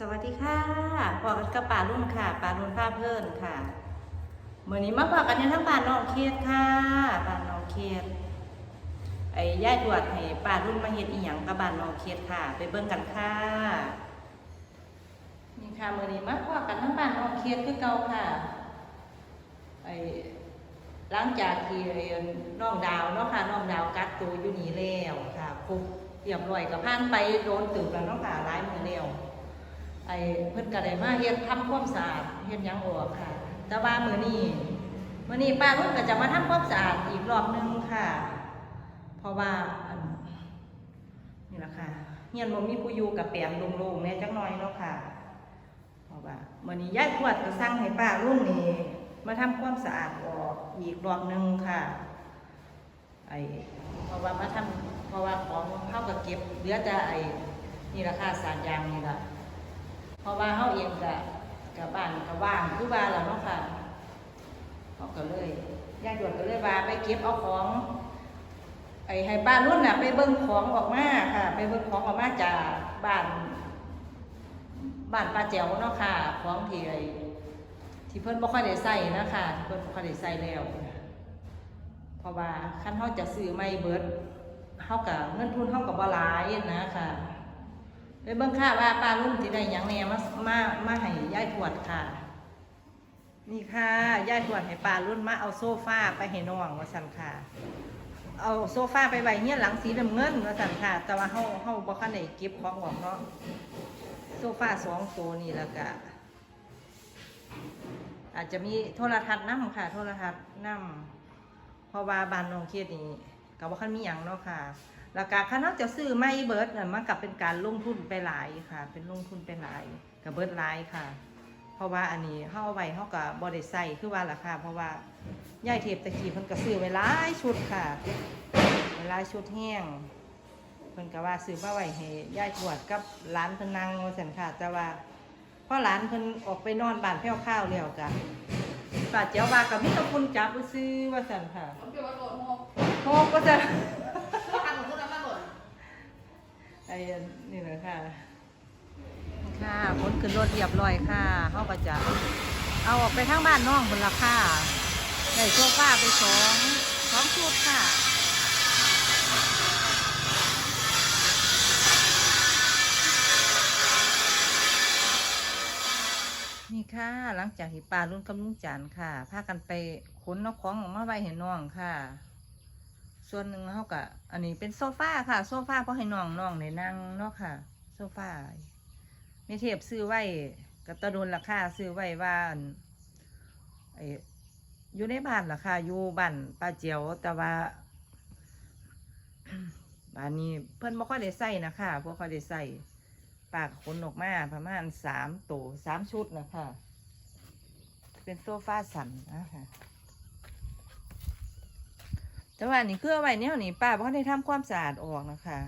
สวัสดีค่ะพอกันกับป่ารุ่นค่ะป่ารุ่นผ้าเพิ่นค่ะเมื่อนี้มาพอกันยู่ทั้งบ้านน้องเครียดค่ะบ้านน้องเครียดไอ้ย่ายตรวจให้ป่ารุ่นมาเฮ็ดอีหยังกับบ้านน้องเครียดค่ะ ไปเบิ่งกันค่ะนี่ค่ะเมื่อนี้มาพอกันทั้งบ้านน้องเครียดคือเก่าค่ะไอ้หลังจากที่ไอ้น้องดาวเนาะค่ะน้องดาวกักตัวอยู่นี่แล้วค่ะครบเรียบร้อยกับผ่านไปโดนตึกแล้วเนาะค่ะหลายมือแล้ว ไอ้เพิ่นก็ได้มาเฮ็ดทำความสะอาดเฮ็ดหยังออกค่ะ แต่ว่ามื้อนี้มื้อนี้ป้าเพิ่นก็จะมาทำความสะอาดอีกรอบหนึงค่ะ เพราะว่าอันนี่แหละค่ะเฮียนบ่มีผู้อยู่กับแปลงโล่งๆแหน่จักหน่อยเนาะค่ะ เพราะว่ามื้อนี้ยายทวดก็สั่งให้ป้ารุ่นนี้มาทำความสะอาดออกอีกรอบหนึงค่ะไอ้เพราะว่ามาทำเพราะว่าของเฮาก็เก็บเหลือแต่ไอ้นี่ราคาสารยางนี่แหละ ราะว่าเฮาเองก็กับบ้านก็ว่างคือว่าแล้วเนาะค่ะเขาก็เลยญาติโยมก็เลยว่าไปเก็บเอาของไอ้ให้บ้านรุ่นน่ะ ไปเบิ่งของออกมาค่ะ ไปเบิ่งของออกมาจากบ้าน บ้านป้าแจ๋วเนาะค่ะ ของที่ไอ้ที่เพิ่นบ่ค่อยได้ใส่นะคะที่เพิ่นบ่ค่อยได้ใส่แล้วเพราะว่าคันเฮาจะซื้อไม่เบิดเฮาก็เงินทุนเฮาก็บ่หลายนะค่ะ ไปเบิ่งค่ะว่าป้ารุ่นสิได้หยังแหน่มามามาให้ยายทวดค่ะ นี่ค่ะยายทวดให้ป้ารุ่นมาเอาโซฟาไปให้น้องว่าซั่นค่ะ เอาโซฟาไปไว้เฮียหลังสีน้ำเงินว่าซั่นค่ะ แต่ว่าเฮาเฮาบ่คันได้เก็บของออกเนาะโซฟาสองตัวนี่แล้วก็อาจจะมีโทรทัศน์นํค่ะ โทรทัศน์นํเพราะว่าบ้านน้องเคียดนี่ก็บ่คันมีหยังเนาะค่ะ แล้วก็คันเราจะซื้อไม่เบิร์ดน่ะมันกับเป็นการลงทุนไปหลายค่ะ เป็นลงทุนไปหลายกับเบิร์ดหลายค่ะ เพราะว่าอันนี้เฮาเอาไว้เฮาก็บ่ได้ใส่คือว่าล่ะค่ะเพราะว่าย่ายเทปตะกี้เพิ่นก็ซื้อไว้หลายชุดค่ะไว้หลายชุดแห้งเพิ่นก็ว่าซื้อมาไว้ให้ย่ายทวดกับหลานเพิ่นนั่งว่าซั่นค่ะแต่ว่าพอหลานเพิ่นออกไปนอนบ้านแพ้วข้าวแล้วก็ป้าเจ้าว่าก็มีแตะคุณจับซื้อว่าซั่นค่ะผมเกี่ยวกับโอ้นี่เลยค่ะ ค่ะผลขึ้นรถเรียบร้อยค่ะเขาก็จะเอาออกไปทางบ้านน้องบนราคาได้โซฟาไปสองสองชุดค่ะนี่ค่ะหลังจากที่ปลารุ่นกำลุงจันค่ะพากันไปขนนกของออกมาไว้ให้น้องค่ะ ส่วนหนึ่งเขาก็อันนี้เป็นโซฟาค่ะ โซฟาเพราะให้น้องน้องได้นั่งเนาะค่ะ โซฟาไม่เทียบซื้อไว้กับตะโดนราคาซื้อไว้ว่านไออยู่ในบ้านราคาอยู่บ้านป้าเจียวแต่ว่าบ้านนี้เพิ่นบ่ค่อยได้ใส่นะคะบ่ค่อยได้ใส่ปากขนออกมาประมาณสามตัวสามชุดนะคะเป็นโซฟาสันนะคะ แต่ว่านี่คือเอาไว้เนี่ยนี่ป้าบ่ได้ทำความสะอาดออกนะคะ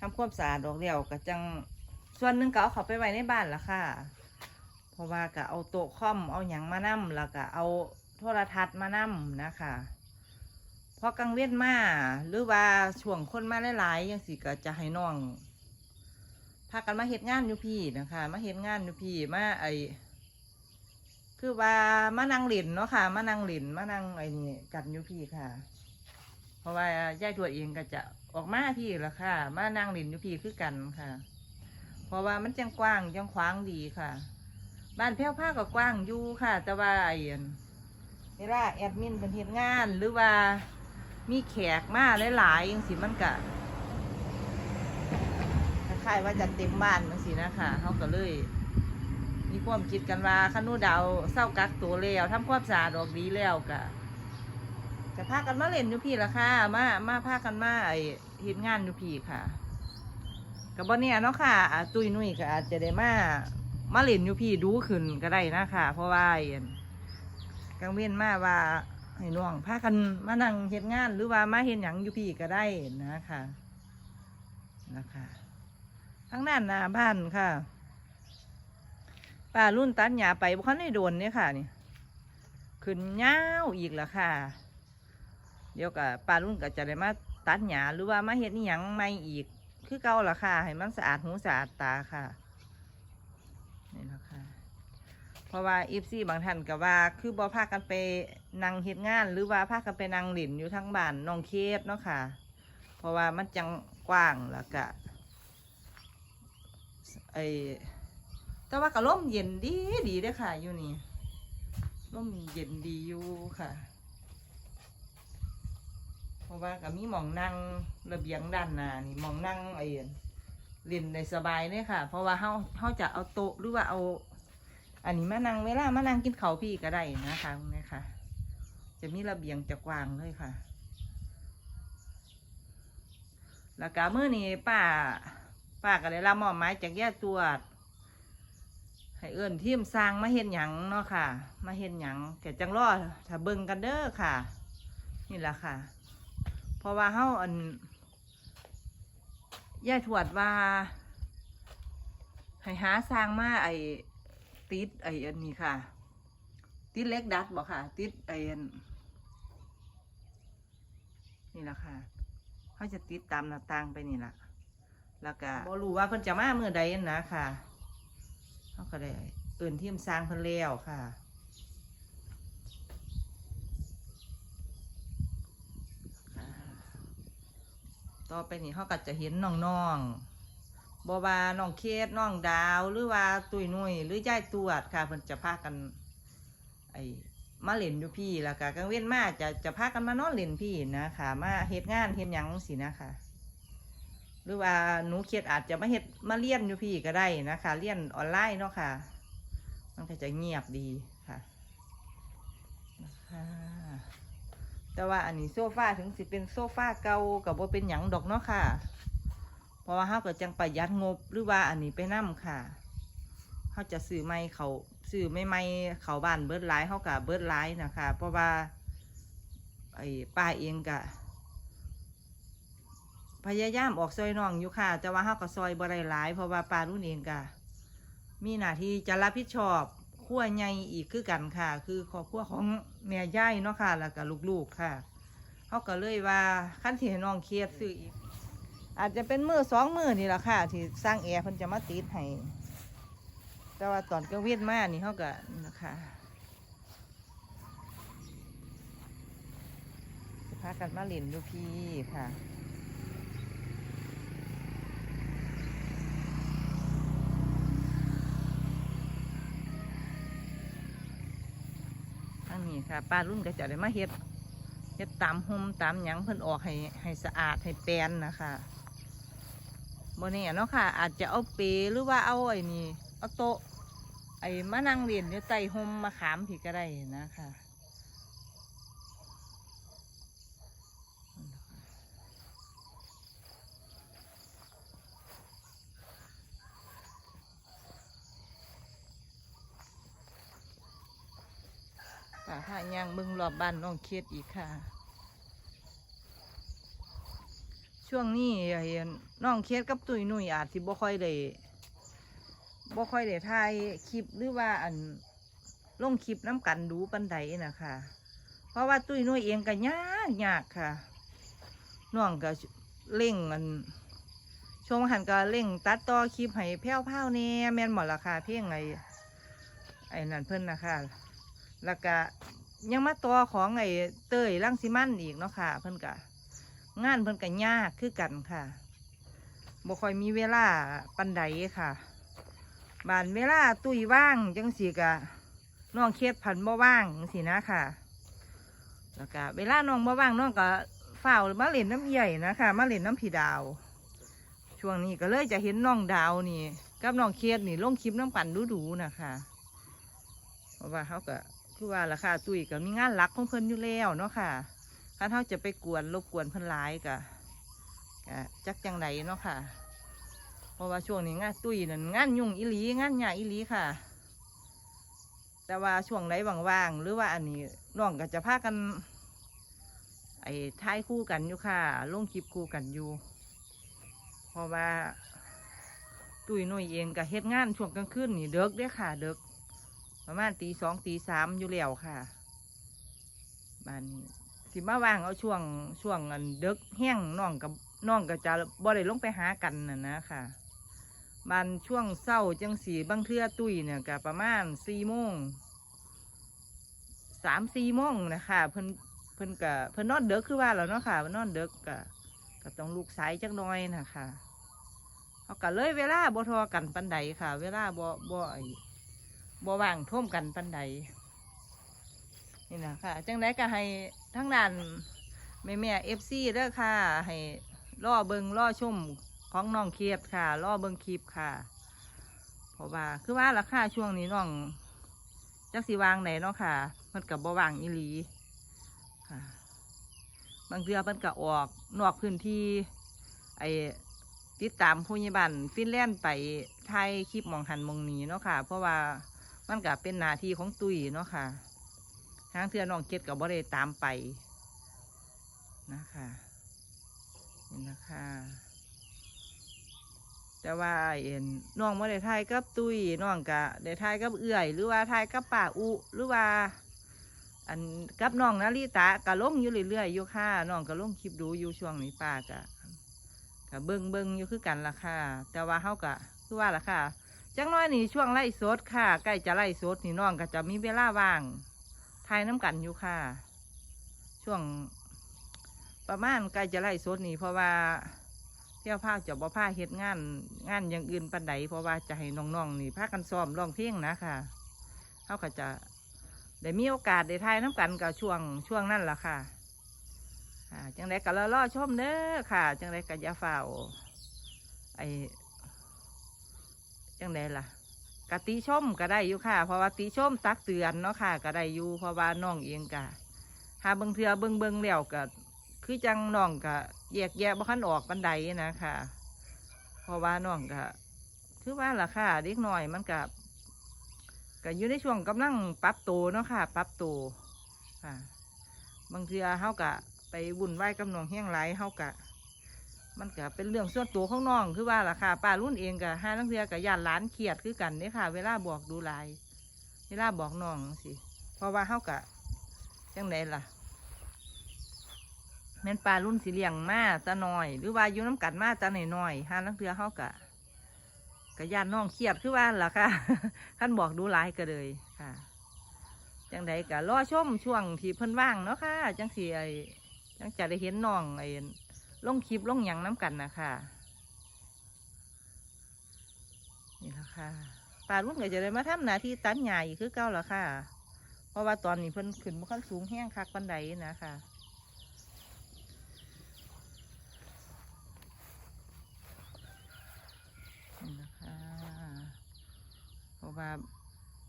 ทำความสะอาดออกแล้วก็จังส่วนหนึ่งก็เอาเขาไปไว้ในบ้านละค่ะ เพราะว่าก็เอาโต๊ะคอมเอาหยังมานั่มแล้วก็เอาโทรทัศน์มานั่มนะคะพอกลางเว้นมาหรือว่าช่วงคนมาหลายๆยังสิก็จะให้น้องพากันมาเฮ็ดงานอยู่พี่นะคะ มาเฮ็ดงานอยู่พี่มาไอ คือว่ามานั่งหลินเนาะค่ะมานั่งหลินมานั่งไอ้นี่กันอยู่พี่ค่ะ เพราะว่ายายตัวเองก็จะออกมาพี่ละค่ะ มานั่งหลินอยู่พี่คือกันค่ะ เพราะว่ามันจังกว้างจังขวางดีค่ะ บ้านแพ้วผ้าก็กว้างอยู่ค่ะ แต่ว่าไอ้อันเวลาแอดมินเป็นเหตุงานหรือว่ามีแขกมาหลายๆยังสิมันก็คล้ายว่าจะเต็มบ้านจังสินะคะเขาก็เลย มีความคิดกันว่าขนูดาวเศร้ากักตัวแล้วทำความสะอาดออกดีแล้วกะจะพากันมาเล่นอยู่พี่ละค่ะมามาพากันมาไอเห็นงานอยู่พี่ค่ะกับบ่เนี่ยเนาะค่ะตุยนุ่ยก็อาจจะได้มามาเล่นอยู่พี่ดูขึ้นก็ได้นะค่ะ เพราะว่าไอ้อั่นกังเว้นมาว่าให้น้องพากันมานั่งเห็นงาน หรือว่ามาเห็นหยังอยู่พี่ก็ได้นะค่ะนะคะทั้งนั้นหนาบ้านค่ะ ป้ารุ่นตัดหญ้าไปบ่คันได้โดนเนี่ยค่ะนี่ขึ้นยาวอีกแล้วค่ะ เดี๋ยวกับป้ารุ่นก็จะได้มาตัดหญ้าหรือว่ามาเฮ็ดนี่ยังไม่อีก คือเก่าละค่ะ ให้มันสะอาดหูสะอาดตาค่ะนี่แหละค่ะเพราะว่าเอฟซี่บางท่านก็ว่า คือบ่พากันไปนั่งเฮ็ดงาน หรือว่าพากันไปนั่งหลินอยู่ทั้งบ้านน้องเคสเนาะค่ะ เพราะว่ามันจังกว้างแล้วก็ไอ แต่ว่าก็ร่มเย็นดีดีเด้ค่ะ อยู่นี่ร่มเย็นดีอยู่ค่ะเพราะว่าก็มีหมองนั่งระเบียงด้านหน้านี่หมองนั่งไอ้เล่นได้สบายเนี่ยค่ะ เพราะว่าเฮาเฮาจะเอาโต๊ะหรือว่าเอา อันนี้มานั่งเวลามานั่งกินข้าวพี่ก็ได้นะคะนี่ค่ะจะมีระเบียงจะกว้างเลยค่ะ แล้วก็มื้อนี้ป้าป้าก็ได้รับมอบหมายจากแย่ตรวจ ให้เอื้นทีมสร้างมาเห็นหยังเนาะค่ะ มาเห็นหยังแกจังรอถ้าเบิ่งกันเด้อค่ะ นี่แหละค่ะ เพราะว่าเฮาอันย่าทวดว่า ให้หาสร้างมาไอ้ติดไอ้อันนี้ค่ะ ติดเล็กดัดบอกค่ะ ติดไอ้อันนี่แหละค่ะเขาจะติดตามหน้าต่างไปนี่แหละแล้วก็บ่รู้ว่าเพิ่นจะมาเมื่อใดนะค่ะ เขาก็ได้เอื่นที่มสร้างเพิ่นแล้วค่ะต่อไปนี่เขาก็จะเห็นน้องๆบว่าน้องเคสน้องดาว หรือว่าตุยนุยหรือย่ายตรวจค่ะเพิ่นจะพากัน ไอ้มาเล่นอยู่พี่แล้วก็กลางเว้นมาจะจะพากันมานอนเล่นพี่นะคะมาเฮ็ดงานเฮ็ดหยังสินะคะ รือว่าหนูเคสอาจจะมาเฮ็ดมาเรียนอยู่พี่ก็ได้นะคะเรียนออนไลน์เนาะค่ะ มันก็จะเงียบดีค่ะนะคะแต่ว่าอันนี้โซฟาถึงสิเป็นโซฟาเก่ากับว่าเป็นหยังดอกเนาะค่ะ เพราะว่าเขาก็จังประหยัดงบหรือว่าอันนี้ไปนั่ค่ะเขาจะซื้อไม่เขาซื้อไม่ไม่เขาบ้านเบิร์ดไลท์เขากับเบิร์ดไลท์นะคะ เพราะว่าไอ้ป้าเองกะ พยายามออกซอยน้องอยู่ค่ะ แต่ว่าเขาก็ซอยบ่ได้หลาย เพราะว่าป้ารุ่นเองกะมีหน้าที่จะรับผิดชอบขั้วใหญ่อีกคือกันค่ะ คือครอบครัวของแม่ย่ายเนาะค่ะ แล้วก็ลูกๆค่ะเขาก็เลยว่าขั้นที่น้องเครียดซื้ออีก อาจจะเป็นมือสองมือนี่แหละค่ะ ที่สร้างแอร์เพิ่นจะมาติดให้แต่ว่าตอนกลางเวียนมานี่เขาก็นี่นะคะจะพากันมาเล่นดูพี่ค่ะ ทางนี้ ค่ะป้ารุ่นก็จะได้มาเฮ็ดเฮ็ดตามห่มตามหยังเพิ่นออกให้ให้สะอาดให้แปลนนะคะบนนี้เนาะค่ะ อาจจะเอาเปรหรือว่าเอาไอ้นี่เอาโต๊ะไอ้มานั่งเรียนอยู่ใต้ห่มมาขามผีก็ได้นะคะ ป่าย่างเบึงรอบบ้านน้องเครียดอีกค่ะ ช่วงนี้ไอ้น้องเคสกับตุยนุ่ยอาจสิบ่ค่อยได้บ่ค่อยได้ถ่ายคลิปหรือว่าอันลงคลิปน้ำกันดูปันใดนะคะ เพราะว่าตุยนุยเองก็ยากยากค่ะน้องก็เร่งมันช่วงหันก็เร่ง ตัดต่อคลิปให้แพ้วๆเนี่ยแม่นหมดราคาเพียงไงไอ้นั่นเพิ่นนะคะ แล้วก็ยังมาต่อของไอ้เต้ยลังสิมันอีกเนาะค่ะ เพิ่นก็งานเพิ่นก็ยากคือกันค่ะบ่ค่อยมีเวลาปันใดค่ะบานเวลาตุ้ยว่างจังสีกะน้องเคสผันบ่ว่างจังสีนะค่ะ แล้วก็เวลาน้องบ่ว่างน้องก็เฝ้ามาเล่นน้ำใหญ่นะคะมาเล่นน้ำผีดาว ช่วงนี้ก็เลยจะเห็นน้องดาวนี่ กับน้องเคสนี่ลงคลิปน้ำปั่นดูๆนะคะเพราะว่าเขาก็ คือว่าราคาตุ้ยก็มีงานหลักของเพิ่นอยู่แล้วเนาะค่ะถ้าเขาจะไปกวนรบกวนเพิ่นหลายกะกะจักจังไดเนาะค่ะ เพราะว่าช่วงนี้งานตุ้ยนั่นงานยุ่งอีหลีงานยากอีหลีค่ะ แต่ว่าช่วงไหนว่างๆหรือว่าอันนี้น้องก็จะพากัน ไอ้ท้ายคู่กันอยู่ค่ะลงคลิปคู่กันอยู่ เพราะว่าตุ้ยหนุ่ยเองก็เฮ็ดงานช่วงกลางคืนนี่เด็กเด้ค่ะเด็ก ประมาณตีสองตีสามอยู่แล้วค่ะบ้านนี้สิมาว่างเอาช่วงช่วงอันเดึกแห้งน้องกับน้องก็จะบ่ได้ลงไปหากันน่ะนะค่ะมันช่วงเศร้าจังสีบางเทื่อตุ้ยเนี่ยก็ประมาณสี่โมงสามสี่โมงนะคะเพิ่นเพิ่นก็เพิ่นนอนเด็กคือว่าแล้วเนาะค่ะเพิ่นนอนเด็กก็ก็ต้องลูกสายจักน้อยนะคะเขาก็เลยเวลาบ่ทอกันปันใดค่ะ เวลาบ่บ่ไอ บ่ว่างท่วมกันปันใดนี่นะค่ะ จังไดก็ให้ทั้งนั้นแม่แม่เอฟซีเด้อค่ะ ให้ล่อเบิงล่อชุ่มของน้องเครียดค่ะล่อเบิงคลิปค่ะ เพราะว่าคือว่าราคาช่วงนี้น้องจักสีวางไหนเนาะค่ะ มันกับบ่วางอีหลีค่ะ บางเทือมันก็ออกนอกพื้นที่ ไอ้ติดตามผู้ใหญ่บ้านฟินแลนด์ไปถ่ายคลิปมองหันมองนี้เนาะค่ะ เพราะว่า มันก็เป็นหน้าที่ของตุ้ยเนาะค่ะทางเทือน้องเกดกับบ่ได้ตามไปนะคะนี่นะคะ แต่ว่าเอ็นน้องมาได้ทายกับตุ้ยน้องกะได้ทายกับเอื่อย หรือว่าทายกับป่าอุหรือว่า อันกับน้องนาริตะกะลงอยู่เรื่อยๆอยู่ค่ะน้องกะลงคลิปดูอยู่ช่วงนี้ป้ากะกะเบิงเบิงอยู่คือกันละค่ะ แต่ว่าเฮากะคือว่าละค่ะ จังน้อยนี่ช่วงไล่สดค่ะ ใกล้จะไล่สดนี่น้องก็จะมีเวลาว่างทายน้ำกันอยู่ค่ะ ช่วงประมาณใกล้จะไล่สดนี่เพราะว่าเที่ยวภาคจะบ่พาเฮ็ดงาน งานอย่างอื่นปันใดเพราะว่าจะให้น้องๆนี่พากันซ้อมร้องเพลงนะค่ะเขาก็จะได้มีโอกาสได้ทายน้ำกันกับช่วงช่วงนั่นแหละค่ะจังไดก็รอรอชมเด้อค่ะ จังไดก็ย่าฝ่าไอ จังไดล่ะกะติชมก็ได้อยู่ค่ะ เพราะว่าติชมตักเตือนเนาะค่ะก็ได้อยู่เพราะว่าน้องเองก็หาเบิงเทือเบิงเบิ่งแล้วก็คือจังน้องก็แยกแยะบ่คันออกปันใดนะค่ะ เพราะว่าน้องก็คือว่าล่ะค่ะเด็กหน้อยมันก็ก็อยู่ในช่วงกำลังปรับตัวเนาะค่ะ ปรับตัวค่ะ บางเทื่อเฮาก็ไปวุ่นวายกับน้องเฮี้ยงไหลเฮาก็ มันก็เป็นเรื่องส่วนตัวของน้องคือว่าล่ะค่ะป้ารุ่นเองก็ห้าลังเทือก็ย่านหลานเครียดคือกันเนี่ยค่ะ เวลาบอกดูลาย เวลาบอกน้องสิเพราะว่าเฮาก็จังไดล่ะแม่นปลารุ่นสีเหลี่ยงมาตะหน้อย หรือว่าอยู่น้ำกัดมาตะหน่อยหน่อยๆหาลังเทือเขากะกะย่านน้องเครียดคือว่าล่ะค่ะขั้นบอกดูลายก็เลยค่ะจังใดกะรอชมช่วงที่เพิ่นว่างเนาะค่ะ จังสีไอจังจะได้เห็นน้องไอ ลงคลิปลงหยังน้ำกันนะค่ะนี่ละค่ะปลารุ่นก็จะได้มาทำหน้าที่ตัดหญ้าอีกคือเก่าละค่ะ เพราะว่าตอนนี้เพิ่นขึ้นมาขั้นสูงแห้งคักปันใดนะคะนี่นะคะเพราะว่า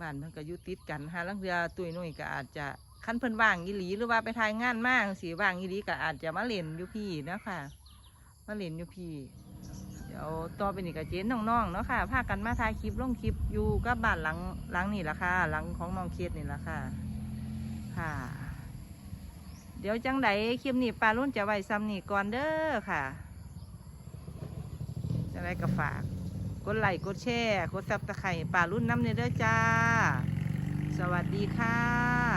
บ้านเพิ่นก็อยู่ติดกันหาลังเรือตุยนุ่ยก็อาจจะ คันเพิ่นว่างอีหลีหรือว่าไปทายงานมากสีว่างอีหลีก็อาจจะมาเล่นอยู่พี่นะค่ะ มาเล่นอยู่พี่ เดี๋ยวต่อไปนี่ก็เจนน้องๆเนาะค่ะพากันมาถ่ายคลิปลงคลิปอยู่กับบ้านหลังหลังนี่ละค่ะ หลังของน้องเคสนี่ละค่ะ ค่ะ เดี๋ยวจังใดคลิปนี้ปลารุ่นจะไว้ซ้ำนี่ก่อนเด้อค่ะจะได้ก็ฝากกดไลค์กดแชร์กดซับตะไคร่ป่ารุ่นน้ำเนเด้อจ้า สวัสดีค่ะ